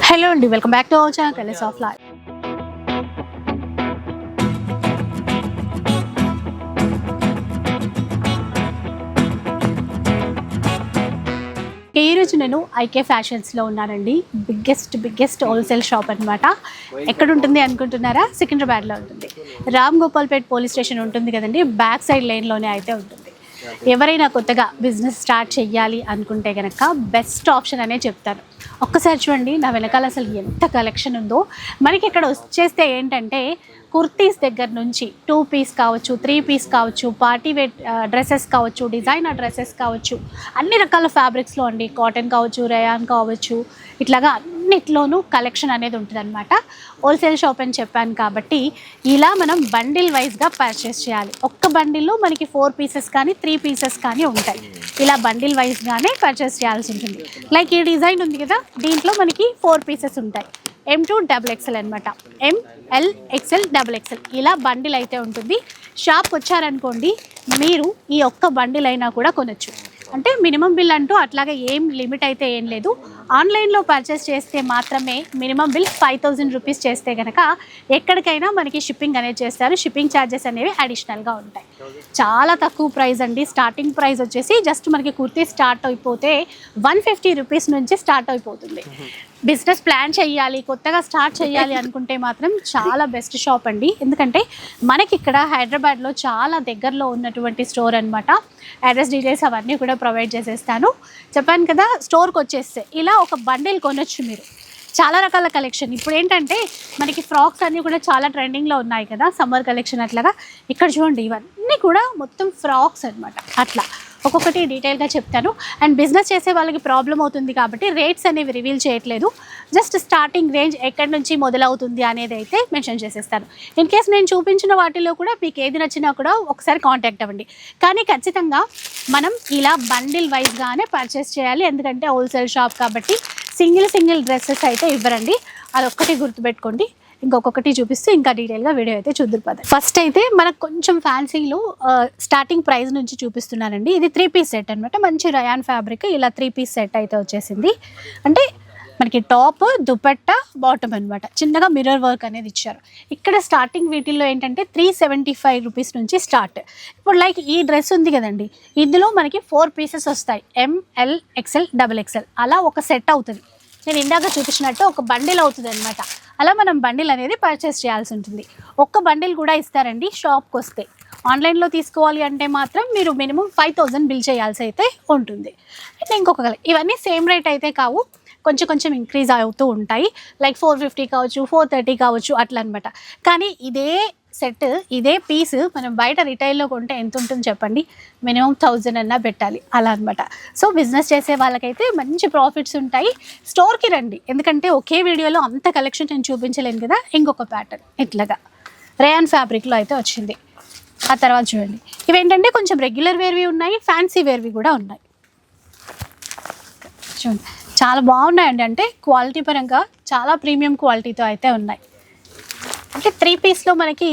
Hello అండి welcome back to our channel colours of life ఈరోజు నేను ఐకే ఫ్యాషన్స్లో ఉన్నానండి. బిగ్గెస్ట్ బిగ్గెస్ట్ హోల్సేల్ షాప్ అన్నమాట. ఎక్కడ ఉంటుంది అనుకుంటున్నారా? సికింద్రాబాద్లో ఉంటుంది. రామ్ గోపాల్పేట్ పోలీస్ స్టేషన్ ఉంటుంది కదండి. బ్యాక్ సైడ్ లైన్లోనే అయితే ఉంటుంది. ఎవరైనా కొత్తగా బిజినెస్ స్టార్ట్ చేయాలి అనుకుంటే కనుక బెస్ట్ ఆప్షన్ అనే చెప్తాను ఒక్కసారి చూడండి నా వెనకాల అసలు ఎంత కలెక్షన్ ఉందో. మనకి ఇక్కడ వచ్చేస్తే ఏంటంటే కుర్తీస్ దగ్గర నుంచి టూ పీస్ కావచ్చు త్రీ పీస్ కావచ్చు పార్టీ వేర్ డ్రెస్సెస్ కావచ్చు డిజైనర్ డ్రెస్సెస్ కావచ్చు అన్ని రకాల ఫ్యాబ్రిక్స్లో అండి కాటన్ కావచ్చు రయాన్ కావచ్చు ఇట్లాగా అన్నిట్లోనూ కలెక్షన్ అనేది ఉంటుంది అనమాట హోల్సేల్ షాప్ అని చెప్పాను కాబట్టి ఇలా మనం బండిల్ వైజ్గా పర్చేస్ చేయాలి. ఒక్క బండిల్లో మనకి ఫోర్ పీసెస్ కానీ త్రీ పీసెస్ కానీ ఉంటాయి. ఇలా బండిల్ వైజ్గానే పర్చేస్ చేయాల్సి ఉంటుంది. లైక్ ఈ డిజైన్ ఉంది కదా దీంట్లో మనకి ఫోర్ పీసెస్ ఉంటాయి. ఎం టూ డబుల్ ఎక్సెల్ అనమాట M L XL XL double XL ఇలా బండిల్ అయితే ఉంటుంది. షాప్ వచ్చారనుకోండి మీరు ఈ ఒక్క బండిల్ అయినా కూడా కొనొచ్చు. అంటే మినిమం బిల్ అంటూ అట్లాగే ఏం లిమిట్ అయితే ఏం లేదు. ఆన్లైన్లో పర్చేస్ చేస్తే మాత్రమే minimum bill five thousand rupees చేస్తే కనుక ఎక్కడికైనా మనకి షిప్పింగ్ అనేది చేస్తారు. షిప్పింగ్ ఛార్జెస్ అనేవి అడిషనల్గా ఉంటాయి. చాలా తక్కువ ప్రైస్ అండి. స్టార్టింగ్ ప్రైస్ వచ్చేసి జస్ట్ మనకి కుర్తీ స్టార్ట్ అయిపోతే వన్ ఫిఫ్టీ రూపీస్ నుంచి స్టార్ట్ అయిపోతుంది. బిజినెస్ ప్లాన్ చేయాలి కొత్తగా స్టార్ట్ చేయాలి అనుకుంటే మాత్రం చాలా బెస్ట్ షాప్ అండి. ఎందుకంటే మనకి ఇక్కడ హైదరాబాద్లో చాలా దగ్గరలో ఉన్నటువంటి స్టోర్ అనమాట అడ్రస్ డీటెయిల్స్ అవన్నీ కూడా ప్రొవైడ్ చేసేస్తాను. చెప్పాను కదా స్టోర్కి వచ్చేస్తే ఇలా ఒక బండిల్ కొనొచ్చు మీరు. చాలా రకాల కలెక్షన్. ఇప్పుడు ఏంటంటే మనకి ఫ్రాక్స్ అన్నీ కూడా చాలా ట్రెండింగ్లో ఉన్నాయి కదా సమ్మర్ కలెక్షన్ అట్లాగా. ఇక్కడ చూడండి ఇవన్నీ కూడా మొత్తం ఫ్రాక్స్ అన్నమాట. అట్లా. ఒక్కొక్కటి డీటెయిల్గా చెప్తాను. అండ్ బిజినెస్ చేసే వాళ్ళకి ప్రాబ్లం అవుతుంది కాబట్టి రేట్స్ అనేవి రివీల్ చేయట్లేదు. జస్ట్ స్టార్టింగ్ రేంజ్ ఎక్కడి నుంచి మొదలవుతుంది అనేది అయితే మెన్షన్ చేసేస్తాను. ఇన్ కేస్ నేను చూపించిన వాటిలో కూడా మీకు ఏది నచ్చినా కూడా ఒకసారి కాంటాక్ట్ అవ్వండి. కానీ ఖచ్చితంగా మనం ఇలా బండిల్ వైజ్గానే పర్చేస్ చేయాలి. ఎందుకంటే హోల్సేల్ షాప్ కాబట్టి సింగిల్ సింగిల్ డ్రెస్సెస్ అయితే ఇవ్వరండి. అదొక్కటి గుర్తుపెట్టుకోండి. ఇంకొకటి చూపిస్తూ ఇంకా డీటెయిల్గా వీడియో అయితే చూద్దరు ఫస్ట్ అయితే మనకు కొంచెం ఫ్యాన్సీలో స్టార్టింగ్ ప్రైస్ నుంచి చూపిస్తున్నానండి ఇది త్రీ పీస్ సెట్ అనమాట మంచి రయాన్ ఫ్యాబ్రిక్ ఇలా త్రీ పీస్ సెట్ అయితే వచ్చేసింది. అంటే మనకి టాప్ దుపట్ట బాటమ్ అనమాట చిన్నగా మిర్రర్ వర్క్ అనేది ఇచ్చారు. ఇక్కడ స్టార్టింగ్ వీటిల్లో ఏంటంటే త్రీ సెవెంటీ ఫైవ్ రూపీస్ నుంచి స్టార్ట్ ఇప్పుడు లైక్ ఈ డ్రెస్ ఉంది కదండి. ఇందులో మనకి ఫోర్ పీసెస్ వస్తాయి. M L XL double XL అలా ఒక సెట్ అవుతుంది. నేను ఇందాక చూపించినట్టు ఒక బండిల్ అవుతుంది అనమాట అలా మనం బండిల్ అనేది పర్చేస్ చేయాల్సి ఉంటుంది. ఒక్క బండిల్ కూడా ఇస్తారండి షాప్కి వస్తే. ఆన్లైన్లో తీసుకోవాలి అంటే మాత్రం మీరు మినిమం ఫైవ్ థౌజండ్ బిల్ చేయాల్సి అయితే ఉంటుంది. అండ్ ఇంకొక ఇవన్నీ సేమ్ రేట్ అయితే కావు. కొంచెం కొంచెం ఇంక్రీజ్ అవుతూ ఉంటాయి. లైక్ ఫోర్ ఫిఫ్టీ కావచ్చు ఫోర్ థర్టీ కావచ్చు అట్లా అనమాట కానీ ఇదే సెట్ ఇదే పీస్ మనం బయట రిటైల్లో కొంటే ఎంత ఉంటుంది చెప్పండి? మినిమం థౌజండ్ అన్నా పెట్టాలి. అలా అనమాట సో బిజినెస్ చేసే వాళ్ళకైతే మంచి ప్రాఫిట్స్ ఉంటాయి. స్టోర్కి రండి. ఎందుకంటే ఒకే వీడియోలో అంత కలెక్షన్ నేను చూపించలేను కదా? ఇంకొక ప్యాటర్న్. ఇట్లాగా. రేయాన్ ఫ్యాబ్రిక్లో అయితే వచ్చింది. ఆ తర్వాత చూడండి. ఇవేంటంటే కొంచెం రెగ్యులర్ వేర్వి ఉన్నాయి ఫ్యాన్సీ వేర్వి కూడా ఉన్నాయి. చూడండి. చాలా బాగున్నాయండి. అంటే క్వాలిటీ పరంగా చాలా ప్రీమియం క్వాలిటీతో అయితే ఉన్నాయి. అంటే త్రీ పీస్లో మనకి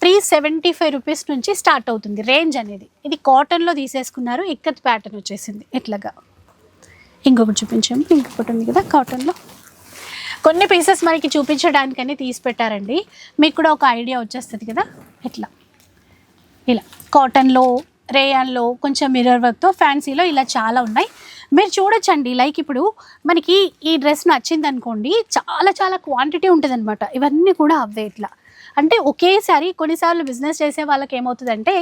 త్రీ సెవెంటీ ఫైవ్ రూపీస్ నుంచి స్టార్ట్ అవుతుంది రేంజ్ అనేది. ఇది కాటన్లో తీసేసుకున్నారు ఇక్కత్ ప్యాటర్న్ వచ్చేసింది ఇట్లాగా. ఇంకొకటి చూపించాము ఇంకొకటి ఉంది కదా కాటన్లో కొన్ని పీసెస్ మనకి చూపించడానికని తీసి పెట్టారండి. మీకు కూడా ఒక ఐడియా వచ్చేస్తుంది కదా ఇట్లా. ఇలా కాటన్లో రేయాన్లో కొంచెం మిర్రర్ వర్క్తో ఫ్యాన్సీలో ఇలా చాలా ఉన్నాయి. మీరు చూడొచ్చండి. లైక్ ఇప్పుడు మనకి ఈ డ్రెస్ నచ్చింది అనుకోండి చాలా చాలా క్వాంటిటీ ఉంటుంది అనమాట ఇవన్నీ కూడా అవే ఇట్లా. అంటే ఒకేసారి కొన్నిసార్లు బిజినెస్ చేసే వాళ్ళకి ఏమవుతుందంటే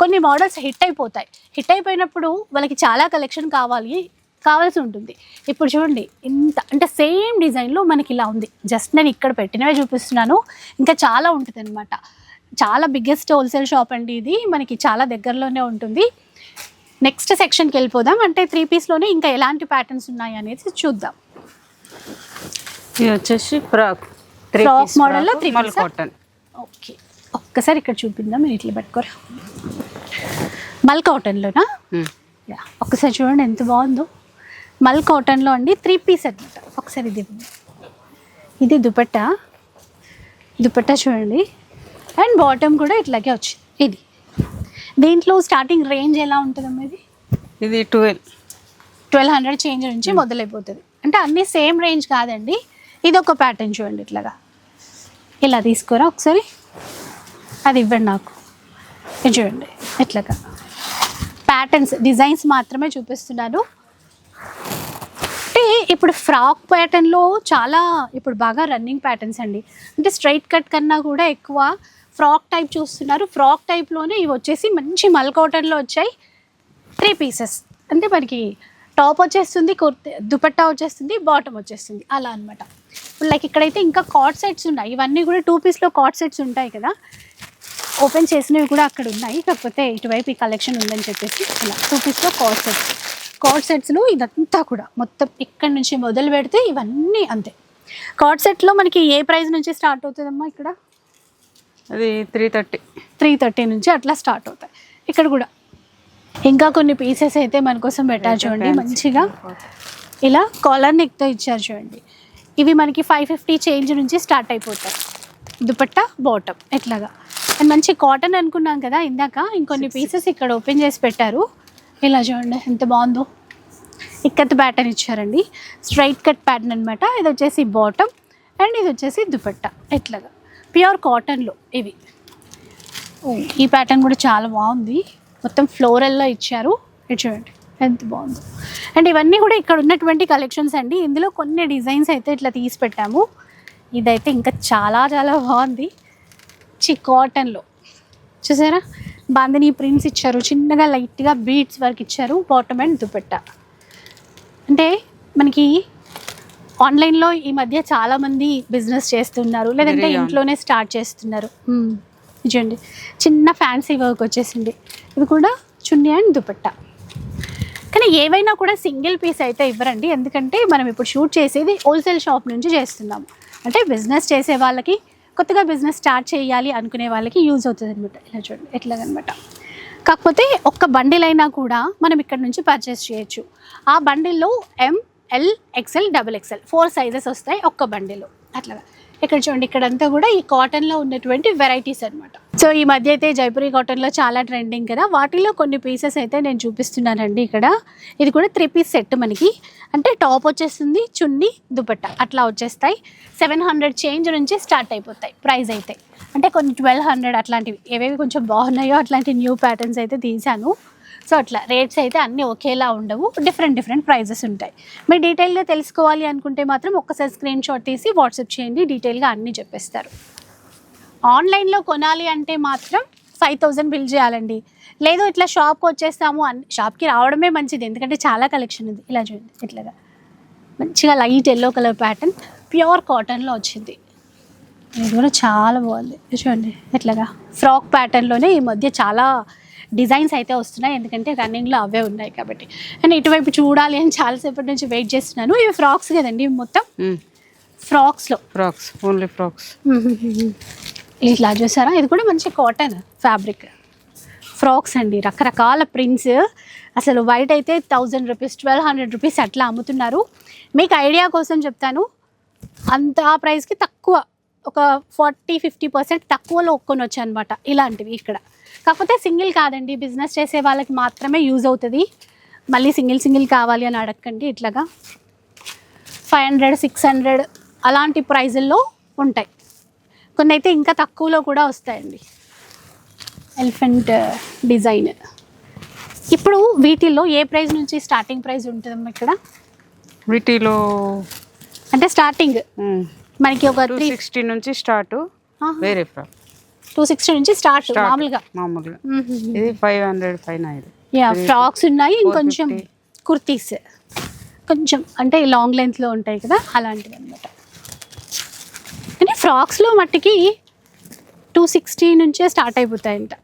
కొన్ని మోడల్స్ హిట్ అయిపోతాయి. హిట్ అయిపోయినప్పుడు వాళ్ళకి చాలా కలెక్షన్ కావాలి కావాల్సి ఉంటుంది. ఇప్పుడు చూడండి ఇంత అంటే సేమ్ డిజైన్లో మనకి ఇలా ఉంది. జస్ట్ నేను ఇక్కడ పెట్టినవే చూపిస్తున్నాను. ఇంకా చాలా ఉంటుంది అనమాట చాలా బిగ్గెస్ట్ హోల్సేల్ షాప్ అండి ఇది. మనకి చాలా దగ్గరలోనే ఉంటుంది. నెక్స్ట్ సెక్షన్కి వెళ్ళిపోదాం. అంటే త్రీ పీస్లోనే ఇంకా ఎలాంటి ప్యాటర్న్స్ ఉన్నాయి అనేది చూద్దాం. ఇది వచ్చేసి frock. Three Frock piece model లో three మల్ piece ఆ? కాటన్ ఓకే ఒక్కసారి ఇక్కడ చూపిందాం మీరు ఇట్లా పెట్టుకోరా. మల్ కాటన్లోనా యా ఒక్కసారి చూడండి ఎంత బాగుందో. మల్ కాటన్లో అండి త్రీ పీస్ అనమాట ఒకసారి ఇది. ఇది దుపట్టా. దుపట్టా చూడండి. అండ్ బాటమ్ కూడా ఇట్లాగే వచ్చింది. ఇది. దీంట్లో స్టార్టింగ్ రేంజ్ ఎలా ఉంటుందమ్మా ఇది ఇది ట్వెల్వ్ ట్వెల్వ్ హండ్రెడ్ చేంజ్ నుంచి మొదలైపోతుంది. అంటే అన్నీ సేమ్ రేంజ్ కాదండి. ఇది ఒక ప్యాటర్న్ చూడండి ఇట్లాగా. ఇలా తీసుకోరా ఒకసారి? అది ఇవ్వండి నాకు. ఇది చూడండి. ఇట్లాగా. ప్యాటర్న్స్ డిజైన్స్ మాత్రమే చూపిస్తున్నాను. అంటే ఇప్పుడు ఫ్రాక్ ప్యాటర్న్లో చాలా ఇప్పుడు బాగా రన్నింగ్ ప్యాటర్న్స్ అండి. అంటే స్ట్రైట్ కట్ కన్నా కూడా ఎక్కువ ఫ్రాక్ టైప్ చూస్తున్నారు. ఫ్రాక్ టైప్లోనే ఇవి వచ్చేసి మంచి మల్ కాటన్లో వచ్చాయి. Three pieces. అంటే మనకి టాప్ వచ్చేస్తుంది కుర్తి దుపట్టా వచ్చేస్తుంది బాటమ్ వచ్చేస్తుంది. అలా అనమాట లైక్ ఇక్కడైతే ఇంకా కాట్ సెట్స్ ఉన్నాయి. ఇవన్నీ కూడా టూ పీస్లో కాట్ సెట్స్ ఉంటాయి కదా. ఓపెన్ చేసినవి కూడా అక్కడ ఉన్నాయి. కాకపోతే ఇటువైపు ఈ కలెక్షన్ ఉందని చెప్పేసి ఇలా టూ పీస్లో కాట్ సెట్స్. కాట్ సెట్స్లో ఇదంతా కూడా మొత్తం ఇక్కడి నుంచి మొదలు పెడితే ఇవన్నీ అంతే. కాట్ సెట్లో మనకి ఏ ప్రైస్ నుంచి స్టార్ట్ అవుతుందమ్మా ఇక్కడ? అది త్రీ థర్టీ త్రీ థర్టీ నుంచి అట్లా స్టార్ట్ అవుతాయి. ఇక్కడ కూడా. ఇంకా కొన్ని పీసెస్ అయితే మన కోసం పెట్టారు చూడండి. మంచిగా ఇలా కాలర్ నెక్తో ఇచ్చారు చూడండి. ఇవి మనకి ఫైవ్ ఫిఫ్టీ చేంజ్ నుంచి స్టార్ట్ అయిపోతాయి. దుపట్టా బాటమ్ ఎట్లాగా. అండ్ మంచి కాటన్ అనుకున్నాం కదా ఇందాక ఇంకొన్ని పీసెస్ ఇక్కడ ఓపెన్ చేసి పెట్టారు. ఇలా చూడండి ఎంత బాగుందో. ఇక్కత్ ప్యాటర్న్ ఇచ్చారండి. స్ట్రైట్ కట్ ప్యాటర్న్ అనమాట ఇది వచ్చేసి బాటమ్ అండ్ ఇది వచ్చేసి దుపట్టా. ఎట్లాగా. ప్యూర్ కాటన్లో ఇవి. ఓ, ఈ ప్యాటర్న్ కూడా చాలా బాగుంది. మొత్తం ఫ్లోరల్లో ఇచ్చారు. ఇది చూడండి ఎంత బాగుంది. అండ్ ఇవన్నీ కూడా ఇక్కడ ఉన్నటువంటి కలెక్షన్స్ అండి. ఇందులో కొన్ని డిజైన్స్ అయితే ఇట్లా తీసి పెట్టాము. ఇదైతే ఇంకా చాలా చాలా బాగుంది. చి కాటన్లో. చూసారా? బాందని ప్రింట్స్ ఇచ్చారు. చిన్నగా లైట్గా బీట్స్ వర్క్ ఇచ్చారు. Bottom and dupatta. అంటే మనకి ఆన్లైన్లో ఈ మధ్య చాలామంది బిజినెస్ చేస్తున్నారు. లేదంటే. ఇంట్లోనే స్టార్ట్ చేస్తున్నారు. చూడండి చిన్న ఫ్యాన్సీ వర్క్ వచ్చేసింది. ఇది కూడా చున్నీ అండ్ దుపట్టా. కానీ ఏవైనా కూడా సింగిల్ పీస్ అయితే ఇవ్వరండి. ఎందుకంటే మనం ఇప్పుడు షూట్ చేసేది హోల్సేల్ షాప్ నుంచి చేస్తున్నాం అంటే బిజినెస్ చేసే వాళ్ళకి కొత్తగా బిజినెస్ స్టార్ట్ చేయాలి అనుకునే వాళ్ళకి యూజ్ అవుతుంది అనమాట ఇలా చూడండి. ఎట్లాగనమాట. కాకపోతే ఒక్క బండిల్ అయినా కూడా మనం ఇక్కడ నుంచి పర్చేస్ చేయొచ్చు. ఆ బండిల్లో M L XL double XL four sizes వస్తాయి ఒక్క బండిలో. అట్లాగా ఇక్కడ చూడండి ఇక్కడంతా కూడా ఈ కాటన్లో ఉన్నటువంటి వెరైటీస్ అన్నమాట. సో ఈ మధ్య అయితే జైపురి కాటన్లో చాలా ట్రెండింగ్ కదా. వాటిలో కొన్ని పీసెస్ అయితే నేను చూపిస్తున్నానండి ఇక్కడ. ఇది కూడా త్రీ పీస్ సెట్ మనకి. అంటే టాప్ వచ్చేస్తుంది చున్నీ దుపట్టా. అట్లా వచ్చేస్తాయి. సెవెన్ హండ్రెడ్ చేంజ్ నుంచి స్టార్ట్ అయిపోతాయి ప్రైస్ అయితే. అంటే కొన్ని ట్వెల్వ్ హండ్రెడ్ అట్లాంటివి. ఏవేవి కొంచెం బాగున్నాయో అట్లాంటి న్యూ ప్యాటర్న్స్ అయితే తీశాను. సో అట్లా రేట్స్ అయితే అన్నీ ఒకేలా ఉండవు. డిఫరెంట్ డిఫరెంట్ ప్రైజెస్ ఉంటాయి. మీరు డీటెయిల్గా తెలుసుకోవాలి అనుకుంటే మాత్రం ఒక్కసారి స్క్రీన్ షాట్ తీసి వాట్సాప్ చేయండి డీటెయిల్గా అన్నీ చెప్పేస్తారు. ఆన్లైన్లో కొనాలి అంటే మాత్రం ఫైవ్ థౌజండ్ బిల్ చేయాలండి. లేదు ఇట్లా షాప్కి వచ్చేస్తాము అని షాప్కి రావడమే మంచిది. ఎందుకంటే చాలా కలెక్షన్ ఉంది. ఇలా చూడండి ఇట్లాగా. మంచిగా light yellow colour pattern pure కాటన్లో వచ్చింది. ఇది కూడా చాలా బాగుంది. చూడండి ఎట్లాగా ఫ్రాక్ ప్యాటర్న్లోనే ఈ మధ్య చాలా డిజైన్స్ అయితే వస్తున్నాయి. ఎందుకంటే రన్నింగ్లో అవే ఉన్నాయి కాబట్టి. అండ్ ఇటువైపు చూడాలి అని చాలాసేపటి నుంచి వెయిట్ చేస్తున్నాను. ఇవి ఫ్రాక్స్ కదండి మొత్తం? ఫ్రాక్స్లో. Frocks only frocks. ఇట్లా చూసారా? ఇది కూడా మంచి కాటన్ ఫ్యాబ్రిక్. ఫ్రాక్స్ అండి. రకరకాల ప్రింట్స్. అసలు వైట్ అయితే thousand rupees twelve hundred rupees అట్లా అమ్ముతున్నారు. మీకు ఐడియా కోసం చెప్తాను. అంత ఆ ప్రైస్కి తక్కువ ఒక ఫార్టీ ఫిఫ్టీ పర్సెంట్ తక్కువలో కొనొచ్చు అనమాట ఇలాంటివి ఇక్కడ. కాకపోతే సింగిల్ కాదండి. బిజినెస్ చేసే వాళ్ళకి మాత్రమే యూజ్ అవుతుంది. మళ్ళీ సింగిల్ సింగిల్ కావాలి అని అడగండి ఇట్లాగా. ఫైవ్ హండ్రెడ్ సిక్స్ హండ్రెడ్ అలాంటి ప్రైజుల్లో ఉంటాయి. కొన్ని అయితే ఇంకా తక్కువలో కూడా వస్తాయండి. Elephant design. ఇప్పుడు వీటిల్లో ఏ ప్రైస్ నుంచి స్టార్టింగ్ ప్రైస్ ఉంటుందమ్మా ఇక్కడ? వీటిలో అంటే స్టార్టింగ్. మనకి ఒక త్రీ సిక్స్టీ నుంచి స్టార్ట్. వేరే ఫ్రాక్ టూ సిక్స్టీ నుంచి స్టార్ట్. మామూలుగా. మామూలుగా. ఇది ఫైవ్ హండ్రెడ్ పైన ఇది యా ఫ్రాక్స్ ఉన్నాయి ఇంకొంచెం 450. కుర్తీస్. కొంచెం అంటే లాంగ్ లెంత్లో ఉంటాయి కదా అలాంటివి అనమాట కానీ ఫ్రాక్స్లో మట్టికి టూ సిక్స్టీ నుంచే స్టార్ట్ అయిపోతాయంట.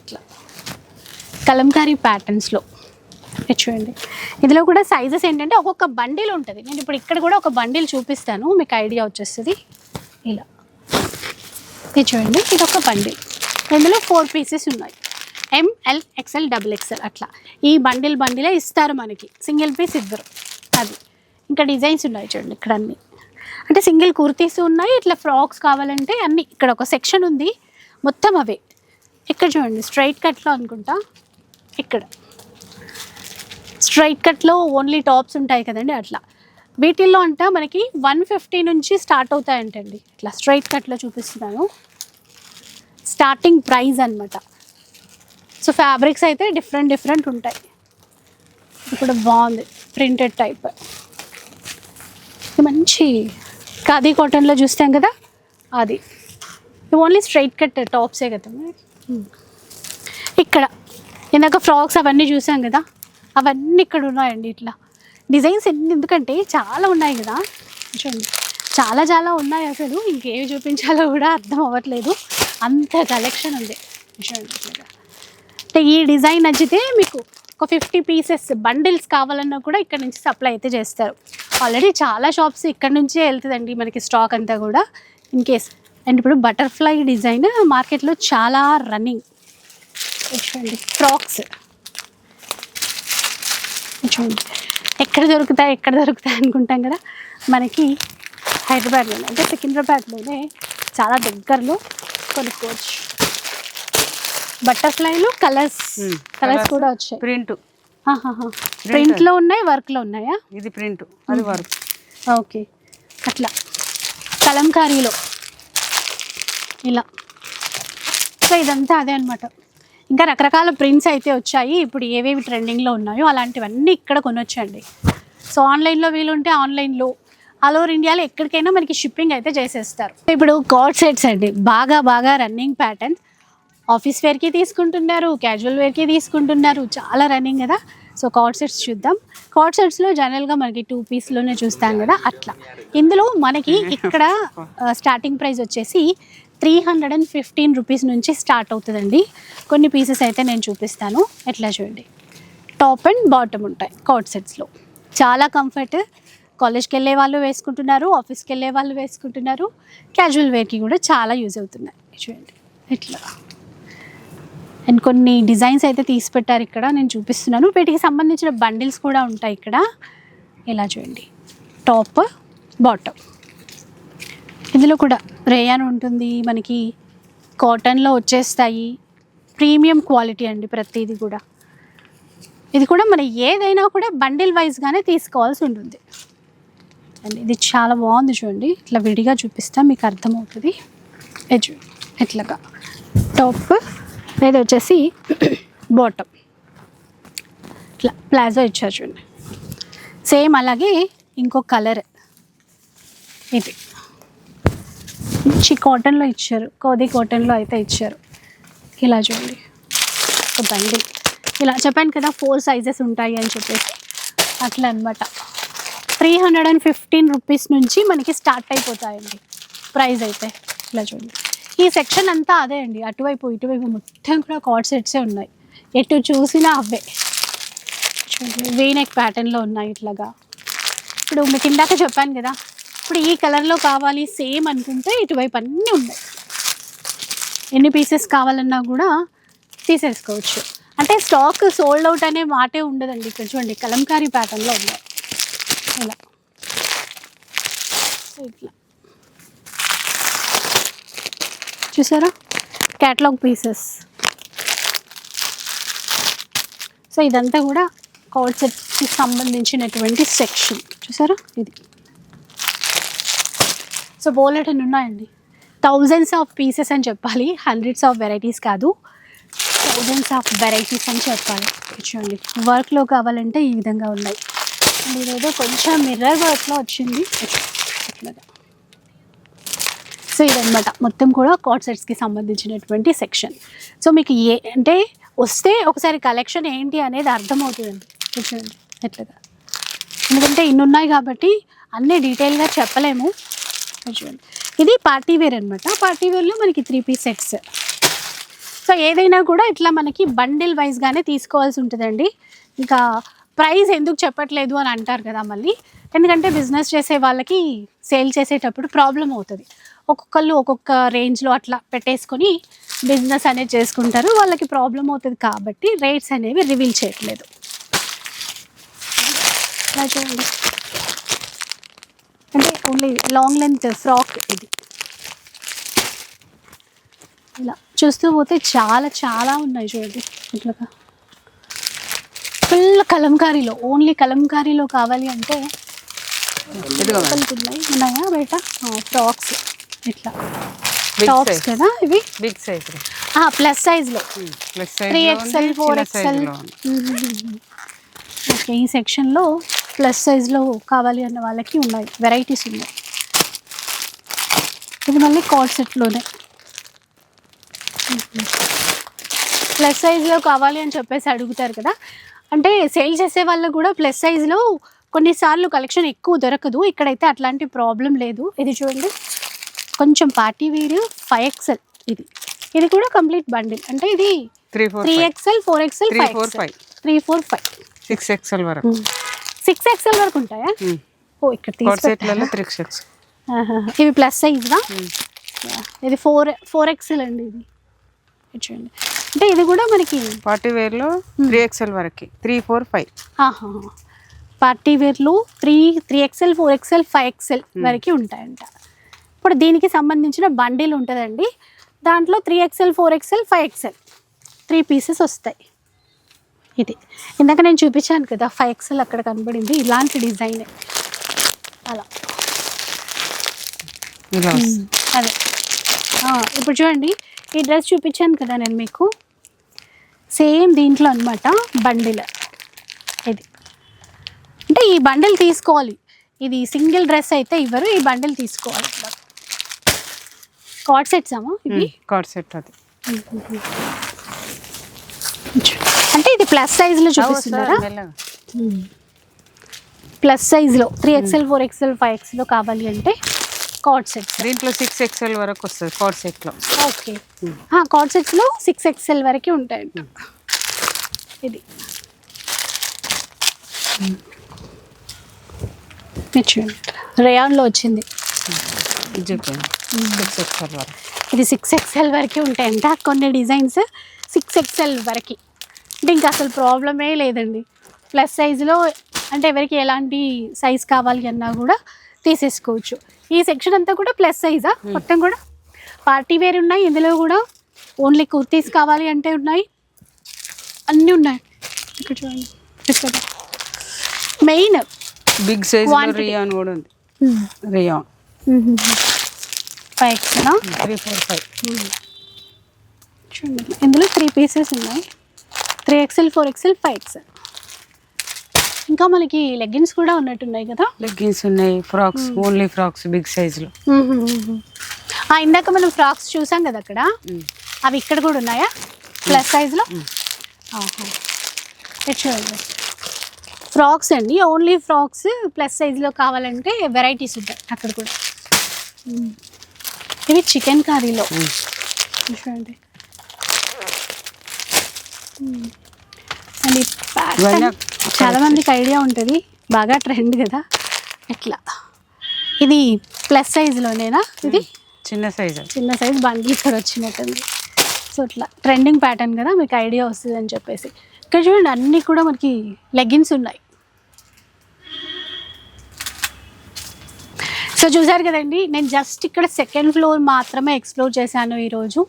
ఇట్లా. కలంకారీ ప్యాటర్న్స్లో చూడండి. ఇందులో కూడా సైజెస్ ఏంటంటే ఒక్కొక్క బండిల్ ఉంటుంది. నేను ఇప్పుడు ఇక్కడ కూడా ఒక బండిల్ చూపిస్తాను మీకు ఐడియా వచ్చేస్తుంది. ఇలా. ఇది చూడండి ఇది ఒక బండిల్. ఇందులో ఫోర్ పీసెస్ ఉన్నాయి. M L XL double XL అట్లా. ఈ బండిల్ బండిలే ఇస్తారు మనకి. సింగిల్ పీస్ ఇద్దరు. అది. ఇంకా డిజైన్స్ ఉన్నాయి చూడండి ఇక్కడ అన్ని. అంటే సింగిల్ కుర్తీస్ ఉన్నాయి ఇట్లా ఫ్రాక్స్ కావాలంటే అన్ని. ఇక్కడ ఒక సెక్షన్ ఉంది. మొత్తం అవే. ఇక్కడ చూడండి స్ట్రైట్ కట్లో అనుకుంటా. ఇక్కడ. స్ట్రైట్ కట్లో ఓన్లీ టాప్స్ ఉంటాయి కదండి అట్లా. వీటిల్లో అంట మనకి వన్ ఫిఫ్టీ నుంచి స్టార్ట్ అవుతాయంటండి. ఇట్లా స్ట్రైట్ కట్లో చూపిస్తున్నాను. స్టార్టింగ్ ప్రైస్ అన్నమాట. సో ఫ్యాబ్రిక్స్ అయితే డిఫరెంట్ డిఫరెంట్ ఉంటాయి. ఇప్పుడు బాగుంది. Printed type. మంచి ఖాదీ కాటన్లో చూస్తాం కదా అది. ఓన్లీ స్ట్రైట్ కట్ టాప్సే కదా ఇక్కడ ఇందాక ఫ్రాక్స్ అవన్నీ చూసాం కదా అవన్నీ ఇక్కడ ఉన్నాయండి ఇట్లా. డిజైన్స్ ఎన్ని ఎందుకంటే చాలా ఉన్నాయి కదా. చూడండి. చాలా చాలా ఉన్నాయి అసలు. ఇంకేవి చూపించాలో కూడా అర్థం అవ్వట్లేదు. అంత కలెక్షన్ ఉంది. అంటే ఈ డిజైన్ నచ్చితే మీకు ఒక ఫిఫ్టీ పీసెస్ బండిల్స్ కావాలన్నా కూడా ఇక్కడ నుంచి సప్లై అయితే చేస్తారు. ఆల్రెడీ చాలా షాప్స్ ఇక్కడ నుంచే వెళ్తుందండి మనకి స్టాక్ అంతా కూడా. ఇన్ కేస్ అండ్ ఇప్పుడు బటర్ఫ్లై డిజైన్ మార్కెట్లో చాలా రన్నింగ్ చూడండి ఫ్రాక్స్ చూడండి ఎక్కడ దొరుకుతాయి ఎక్కడ దొరుకుతాయి అనుకుంటాం కదా. మనకి హైదరాబాద్లోనే అంటే సికింద్రాబాద్లోనే చాలా దగ్గరలో కొనుక్కోవచ్చు. బటర్ఫ్లైలు కలర్స్ Hmm, కలర్స్. కూడా వచ్చాయి. ప్రింట్ ప్రింట్లో ఉన్నాయి వర్క్లో ఉన్నాయా? ఇది ప్రింట్ అది వర్క్ ఓకే అట్లా. కలంకారీలో. ఇలా. సో ఇదంతా అదే అనమాట ఇంకా రకరకాల ప్రింట్స్ అయితే వచ్చాయి. ఇప్పుడు ఏవేవి ట్రెండింగ్లో ఉన్నాయో అలాంటివన్నీ ఇక్కడ కొనొచ్చండి. సో ఆన్లైన్లో వీలుంటే ఆన్లైన్లో ఆల్ ఓవర్ ఇండియాలో ఎక్కడికైనా మనకి షిప్పింగ్ అయితే చేసేస్తారు. ఇప్పుడు కార్డ్ సెట్స్ అండి. బాగా బాగా రన్నింగ్ ప్యాటర్న్ ఆఫీస్ వేర్కి తీసుకుంటున్నారు క్యాజువల్ వేర్కి తీసుకుంటున్నారు. చాలా రన్నింగ్ కదా. సో కార్డ్ సెట్స్ చూద్దాం. కార్డ్ సెట్స్లో జనరల్గా మనకి టూ పీస్లోనే చూస్తాం కదా. అట్లా. ఇందులో మనకి ఇక్కడ స్టార్టింగ్ ప్రైస్ వచ్చేసి three hundred and fifteen rupees నుంచి స్టార్ట్ అవుతుందండి. కొన్ని పీసెస్ అయితే నేను చూపిస్తాను. ఎట్లా చూడండి. టాప్ అండ్ బాటమ్ ఉంటాయి కార్డ్ సెట్స్లో చాలా కంఫర్ట్ కాలేజ్కి వెళ్ళే వాళ్ళు వేసుకుంటున్నారు ఆఫీస్కి వెళ్ళే వాళ్ళు వేసుకుంటున్నారు. క్యాజువల్ వేర్కి కూడా చాలా యూజ్ అవుతున్నాయి. చూడండి ఇట్లా. అండ్ కొన్ని డిజైన్స్ అయితే తీసి పెట్టారు ఇక్కడ నేను చూపిస్తున్నాను. వీటికి సంబంధించిన బండిల్స్ కూడా ఉంటాయి ఇక్కడ. ఇలా చూడండి టాప్ బాటమ్. ఇందులో కూడా రేయాన్ ఉంటుంది మనకి కాటన్లో వచ్చేస్తాయి. ప్రీమియం క్వాలిటీ అండి ప్రతిదీ కూడా. ఇది కూడా మనం ఏదైనా కూడా బండిల్ వైజ్గానే తీసుకోవాల్సి ఉంటుంది. అండ్ ఇది చాలా బాగుంది చూడండి. ఇట్లా విడిగా చూపిస్తా మీకు అర్థమవుతుంది. ఇది ఇట్లాగా. టాప్ లేదా వచ్చేసి బాటమ్ ఇట్లా ప్లాజో ఇచ్చారు చూడండి. సేమ్ అలాగే ఇంకో కలర్ ఇది. మంచి కాటన్లో ఇచ్చారు. కోది కాటన్లో అయితే ఇచ్చారు. ఇలా చూడండి. ఒక బండి. ఇలా చెప్పాను కదా ఫోర్ సైజెస్ ఉంటాయి అని చెప్పేసి. అట్లా అనమాట three hundred and fifteen rupees నుంచి మనకి స్టార్ట్ అయిపోతాయండి. ప్రైస్ అయితే. ఇలా చూడండి. ఈ సెక్షన్ అంతా అదే అండి. అటువైపు ఇటువైపు మొత్తం కూడా కార్డ్ సెట్సే ఉన్నాయి. ఎటు చూసినా అవే. చూడండి వీనెక్ ప్యాటర్న్లో ఉన్నాయి ఇట్లాగా. ఇప్పుడు మీకు ఇందాక చెప్పాను కదా ఇప్పుడు ఈ కలర్లో కావాలి సేమ్ అనుకుంటే ఇటువైపు అన్నీ ఉన్నాయి. ఎన్ని పీసెస్ కావాలన్నా కూడా తీసేసుకోవచ్చు. అంటే స్టాక్ సోల్డ్ అవుట్ అనే మాటే ఉండదండి. ఇక్కడ చూడండి కలంకారీ ప్యాటర్న్లో ఉన్నాయి. ఇలా ఇట్లా. చూసారా? క్యాటలాగ్ పీసెస్ సో ఇదంతా కూడా కార్డ్ సెట్కి సంబంధించినటువంటి సెక్షన్ చూసారా? ఇది. సో బోలెటన్ ఉన్నాయండి. థౌజండ్స్ ఆఫ్ పీసెస్ అని చెప్పాలి. హండ్రెడ్స్ ఆఫ్ వెరైటీస్ కాదు. థౌజండ్స్ ఆఫ్ వెరైటీస్ అని చెప్పాలి. చూడండి వర్క్లో కావాలంటే ఈ విధంగా ఉన్నాయి. ఇదేదో కొంచెం మిర్రర్ వర్క్లో వచ్చింది. ఇట్లాగా సో ఇదనమాట మొత్తం కూడా కార్డ్ సెట్స్కి సంబంధించినటువంటి సెక్షన్ సో మీకు ఏ అంటే వస్తే ఒకసారి కలెక్షన్ ఏంటి అనేది అర్థమవుతుందండి చూడండి ఎట్లాగా ఎందుకంటే ఇన్ని ఉన్నాయి కాబట్టి అన్నీ డీటెయిల్గా చెప్పలేము. ఇది చూడండి ఇది పార్టీ వేర్ అనమాట పార్టీ వేర్లో మనకి త్రీ పీస్ సెట్స్ సో ఏదైనా కూడా ఇట్లా మనకి బండిల్ వైజ్గానే తీసుకోవాల్సి ఉంటుందండి. ఇంకా ప్రైస్ ఎందుకు చెప్పట్లేదు అని అంటారు కదా మళ్ళీ. ఎందుకంటే బిజినెస్ చేసే వాళ్ళకి సేల్ చేసేటప్పుడు ప్రాబ్లం అవుతుంది. ఒక్కొక్కళ్ళు ఒక్కొక్క రేంజ్లో అట్లా పెట్టేసుకొని బిజినెస్ అనేది చేసుకుంటారు. వాళ్ళకి ప్రాబ్లం అవుతుంది కాబట్టి రేట్స్ అనేవి రివీల్ చేయట్లేదు. చూడండి అంటే ఓన్లీ లాంగ్ లెంత్ ఫ్రాక్ ఇది. ఇలా చూస్తూ పోతే చాలా చాలా ఉన్నాయి చూడండి. ఇట్లాగా. ఫుల్ కలంకారీలో ఓన్లీ కలంకారీలో కావాలి అంటే ఉన్నాయి. బయట? ఫ్రాక్స్. ఇట్లా. టాప్స్ కదా ఇవి? బిగ్ సైజ్ ప్లస్ సైజ్లో three XL four XL okay ఈ సెక్షన్లో ప్లస్ సైజ్లో కావాలి అన్న వాళ్ళకి ఉన్నాయి. వెరైటీస్ ఉన్నాయి. ఇది మళ్ళీ కార్డ్ సెట్లోనే ప్లస్ సైజ్లో కావాలి అని చెప్పేసి అడుగుతారు కదా. అంటే సేల్ చేసే వాళ్ళకు కూడా ప్లస్ సైజ్లో కొన్నిసార్లు కలెక్షన్ ఎక్కువ దొరకదు. ఇక్కడైతే అట్లాంటి ప్రాబ్లం లేదు. ఇది చూడండి. కొంచెం పార్టీ వేర్ ఫైవ్ ఎక్స్ఎల్ ఇది. ఇది కూడా కంప్లీట్ బండిల్. అంటే ఇది three three XL four XL three five four five. Three four five. Six XL వరకు. సిక్స్ ఎక్స్ఎల్ వరకు ఉంటాయా? ఓ ఇక్కడ కోట్ తీసి సెట్లలో త్రీ ఎక్స్ ఇవి ప్లస్ సైజ్దా ఇది ఫోర్ ఫోర్ ఎక్స్ఎల్ అండి ఇది. చూడండి అంటే ఇది కూడా మనకి పార్టీ వేర్లో త్రీ ఎక్స్ఎల్ వరకు త్రీ ఫోర్ ఫైవ్ పార్టీ వేర్లు three three XL four XL five XL వరకు ఉంటాయంట. ఇప్పుడు దీనికి సంబంధించిన బండిల్ ఉంటుందండి. దాంట్లో three XL four XL five XL three pieces వస్తాయి. ఇది. ఇందాక నేను చూపించాను కదా ఫైవ్ ఎక్స్ఎల్ అక్కడ కనబడింది. ఇలాంటి డిజైన్. అలా. వస్తుంది. అదే. ఇప్పుడు చూడండి. ఈ డ్రెస్ చూపించాను కదా నేను మీకు. సేమ్ దీంట్లో అనమాట బండిల్. ఇది. అంటే ఈ బండిల్ తీసుకోవాలి. ఇది సింగిల్ డ్రెస్ అయితే ఇవ్వరు ఈ బండిల్ తీసుకోవాలి. కార్డ్ సెట్స్ అమ్మా ఇవి? కోట్ సెట్ అది. అంటే ఇది ప్లస్ సైజ్లో చూపిస్తున్నారా. ప్లస్ సైజ్లో three XL four XL five XL కావాలి అంటే కార్డ్ సెట్స్ దీంట్లో సిక్స్ ఎక్స్ఎల్ వరకు వస్తుంది కోట్ సెట్లో ఓకే కార్డ్ సెట్స్లో సిక్స్ ఎక్స్ఎల్ వరకు ఉంటాయంట. ఇది. చూడండి. రేయాన్లో వచ్చింది. సిక్స్ ఎక్స్ఎల్ వరకు. ఇది సిక్స్ ఎక్స్ఎల్ వరకు ఉంటాయంట. కొన్ని డిజైన్స్ సిక్స్ ఎక్స్ఎల్ వరకు. అంటే ఇంకా అసలు ప్రాబ్లమే లేదండి. ప్లస్ సైజులో అంటే ఎవరికి ఎలాంటి సైజ్ కావాలి అన్నా కూడా తీసేసుకోవచ్చు. ఈ సెక్షన్ అంతా కూడా ప్లస్ సైజా మొత్తం కూడా పార్టీ వేర్ ఉన్నాయి. ఇందులో కూడా ఓన్లీ కుర్తీస్ కావాలి అంటే ఉన్నాయి. అన్నీ ఉన్నాయి. ఇక్కడ చూడండి. Main big size. రియాన్ కూడా ఉంది. Rayon five three four five చూడండి. ఇందులో త్రీ పీసెస్ ఉన్నాయి. Three XL four XL five XL ఇంకా మనకి లెగ్గిన్స్ కూడా ఉన్నట్టున్నాయి కదా? లెగ్గిన్స్ ఉన్నాయి ఫ్రాక్స్ ఓన్లీ ఫ్రాక్స్ బిగ్ సైజ్లో. ఆ, ఇందాక మనం ఫ్రాక్స్ చూసాం కదా అక్కడ? అవి ఇక్కడ కూడా ఉన్నాయా? ప్లస్ సైజ్లో? చూడండి ఫ్రాక్స్ అండి ఓన్లీ ఫ్రాక్స్ ప్లస్ సైజ్లో కావాలంటే వెరైటీస్ ఉంటాయి అక్కడ కూడా. ఇవి చికెన్ కర్రీలో. చూడండి. అండ్ చాలా మందికి ఐడియా ఉంటుంది. బాగా ట్రెండ్ కదా. ఇట్లా. ఇది ప్లస్ సైజులోనేనా? ఇది? చిన్న సైజ్. చిన్న సైజ్ బండి ఇక్కడ వచ్చినట్టుంది. సో ఇట్లా ట్రెండింగ్ ప్యాటర్న్ కదా మీకు ఐడియా వస్తుంది అని చెప్పేసి. ఇక్కడ చూడండి అన్నీ కూడా మనకి లెగ్గిన్స్ ఉన్నాయి. సో చూసారు కదండి నేను జస్ట్ ఇక్కడ సెకండ్ ఫ్లోర్ మాత్రమే ఎక్స్ప్లోర్ చేశాను ఈరోజు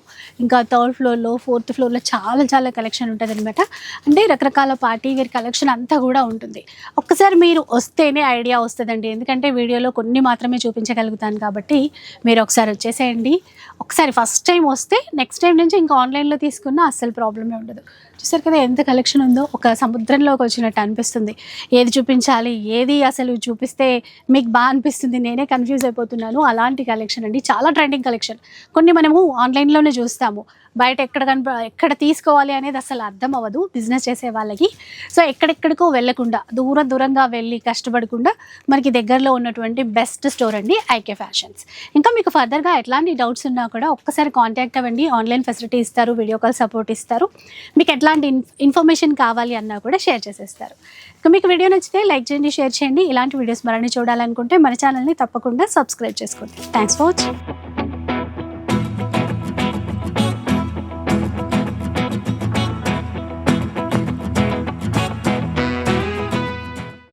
ఇంకా థర్డ్ ఫ్లోర్లో ఫోర్త్ ఫ్లోర్లో చాలా చాలా కలెక్షన్ ఉంటుంది అనమాట అంటే రకరకాల పార్టీ వేర్ కలెక్షన్ అంతా కూడా ఉంటుంది. ఒక్కసారి మీరు వస్తేనే ఐడియా వస్తుందండి. ఎందుకంటే వీడియోలో కొన్ని మాత్రమే చూపించగలుగుతాను కాబట్టి మీరు ఒకసారి వచ్చేసేయండి. ఒకసారి ఫస్ట్ టైం వస్తే నెక్స్ట్ టైం నుంచి ఇంకా ఆన్లైన్లో తీసుకున్నా అస్సలు ప్రాబ్లమే ఉండదు. చూసారు కదా ఎంత కలెక్షన్ ఉందో? ఒక సముద్రంలోకి వచ్చినట్టు అనిపిస్తుంది. ఏది చూపించాలి? ఏది అసలు చూపిస్తే మీకు బాగా అనిపిస్తుంది? నేనే కన్ఫ్యూజ్ అయిపోతున్నాను. అలాంటి కలెక్షన్ అండి. చాలా ట్రెండింగ్ కలెక్షన్ కొన్ని మనము ఆన్లైన్లోనే చూస్తాము. బయట ఎక్కడ కనప ఎక్కడ తీసుకోవాలి అనేది అసలు అర్థం అవ్వదు బిజినెస్ చేసే వాళ్ళకి. సో ఎక్కడెక్కడికో వెళ్ళకుండా దూరం దూరంగా వెళ్ళి కష్టపడకుండా మనకి దగ్గరలో ఉన్నటువంటి బెస్ట్ స్టోర్ అండి ఐకే ఫ్యాషన్స్ ఇంకా మీకు ఫర్దర్గా ఎట్లాంటి డౌట్స్ ఉన్నా కూడా ఒక్కసారి కాంటాక్ట్ అవ్వండి. ఆన్లైన్ ఫెసిలిటీ ఇస్తారు వీడియో కాల్ సపోర్ట్ ఇస్తారు. మీకు ఎట్లాంటి ఇన్ ఇన్ఫర్మేషన్ కావాలి అన్నా కూడా షేర్ చేసేస్తారు. ఇంకా మీకు వీడియో నచ్చితే లైక్ చేయండి షేర్ చేయండి. ఇలాంటి వీడియోస్ మరిన్ని చూడాలనుకుంటే మన ఛానల్ని తప్పకుండా సబ్స్క్రైబ్ చేసుకోండి. Thanks for watching